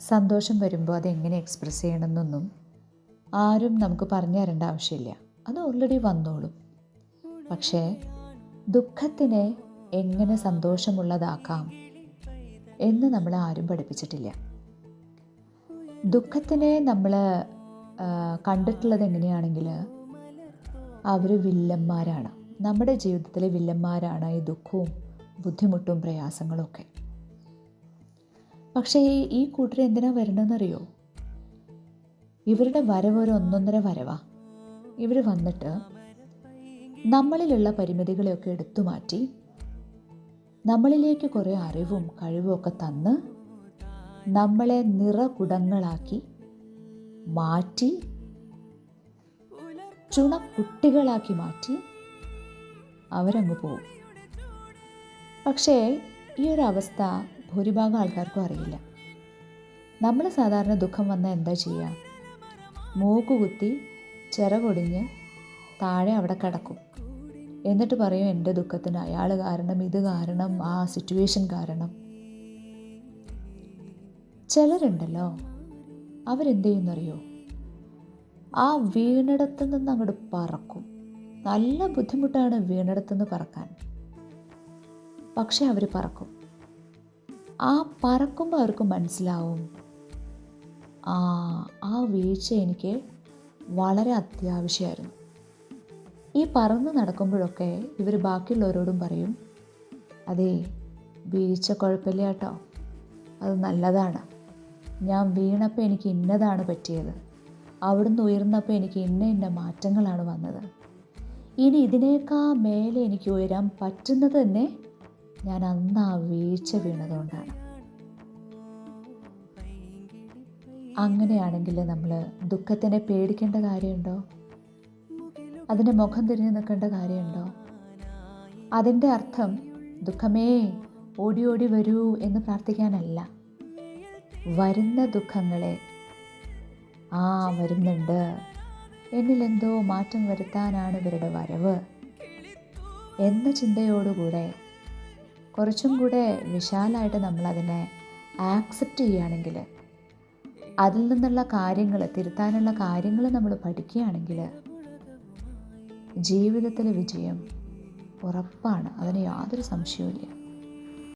സന്തോഷം വരുമ്പോൾ അതെങ്ങനെ എക്സ്പ്രസ് ചെയ്യണമെന്നൊന്നും ആരും നമുക്ക് പറഞ്ഞു തരേണ്ട ആവശ്യമില്ല. അത് ഓൾറെഡി വന്നോളും. പക്ഷേ ദുഃഖത്തിനെ എങ്ങനെ സന്തോഷമുള്ളതാക്കാം എന്ന് നമ്മൾ ആരും പഠിപ്പിച്ചിട്ടില്ല. ദുഃഖത്തിനെ നമ്മൾ കണ്ടിട്ടുള്ളത് എങ്ങനെയാണെങ്കിൽ അവർ വില്ലന്മാരാണ്. നമ്മുടെ ജീവിതത്തിലെ വില്ലന്മാരാണ് ഈ ദുഃഖവും ബുദ്ധിമുട്ടും പ്രയാസങ്ങളും ഒക്കെ പക്ഷേ ഈ കൂട്ടർ എന്തിനാ വരണമെന്നറിയോ ഇവരുടെ വരവ് ഒരു ഒന്നൊന്നര വരവാ. ഇവർ വന്നിട്ട് നമ്മളിലുള്ള പരിമിതികളെയൊക്കെ എടുത്തു മാറ്റി നമ്മളിലേക്ക് കുറേ അറിവും കഴിവും ഒക്കെ തന്ന് നമ്മളെ നിറകുടങ്ങളാക്കി മാറ്റി ചുണ കുട്ടികളാക്കി മാറ്റി അവരങ്ങ് പോവും. പക്ഷേ ഈ ഒരു അവസ്ഥ ഭൂരിഭാഗം ആൾക്കാർക്കും അറിയില്ല. നമ്മൾ സാധാരണ ദുഃഖം വന്നാൽ എന്താ ചെയ്യുക മൂക്ക് കുത്തി ചിറകൊടിഞ്ഞ് താഴെ അവിടെ കിടക്കും. എന്നിട്ട് പറയും എന്റെ ദുഃഖത്തിന് അയാൾ കാരണം ഇത് കാരണം ആ സിറ്റുവേഷൻ കാരണം. ചിലരുണ്ടല്ലോ അവരെന്ത് ചെയ്യുന്നറിയോ? ആ വീണിടത്തു നിന്ന് അങ്ങോട്ട് പറക്കും. നല്ല ബുദ്ധിമുട്ടാണ് വീണിടത്തു നിന്ന് പറക്കാൻ. പക്ഷെ അവർ പറക്കും ആ പറക്കുമ്പോൾ അവർക്ക് മനസ്സിലാവും. ആ ആ വീഴ്ച എനിക്ക് വളരെ അത്യാവശ്യമായിരുന്നു ഈ പറന്ന് നടക്കുമ്പോഴൊക്കെ ഇവർ ബാക്കിയുള്ളവരോടും പറയും അതേ വീഴ്ച കുഴപ്പമില്ല കേട്ടോ. അത് നല്ലതാണ്. ഞാൻ വീണപ്പോൾ എനിക്ക് ഇന്നതാണ് പറ്റിയത്. അവിടുന്ന് ഉയർന്നപ്പോൾ എനിക്ക് ഇന്ന ഇന്ന മാറ്റങ്ങളാണ് വന്നത്. ഇനി ഇതിനേക്കാൾ മേലെ എനിക്ക് ഉയരാൻ പറ്റുന്നത് തന്നെ ഞാൻ അന്ന് ആ വീഴ്ച വീണതുകൊണ്ടാണ്. അങ്ങനെയാണെങ്കിൽ നമ്മൾ ദുഃഖത്തിനെ പേടിക്കേണ്ട കാര്യമുണ്ടോ? അതിന്റെ മുഖം തിരിഞ്ഞു നിൽക്കേണ്ട കാര്യമുണ്ടോ? അതിന്റെ അർത്ഥം ദുഃഖമേ ഓടി ഓടി വരൂ എന്ന് പ്രാർത്ഥിക്കാനല്ല. വരുന്ന ദുഃഖങ്ങളെ ആ വരുന്നുണ്ട്. എന്നിലെന്തോ മാറ്റം വരുത്താനാണ് ഇവരുടെ വരവ് എന്ന ചിന്തയോടുകൂടെ കുറച്ചും കൂടെ വിശാലമായിട്ട് നമ്മളതിനെ ആക്സെപ്റ്റ് ചെയ്യുകയാണെങ്കിൽ അതിൽ നിന്നുള്ള കാര്യങ്ങൾ തിരുത്താനുള്ള കാര്യങ്ങൾ നമ്മൾ പഠിക്കുകയാണെങ്കിൽ ജീവിതത്തിലെ വിജയം ഉറപ്പാണ്. അതിന് യാതൊരു സംശയവുമില്ല.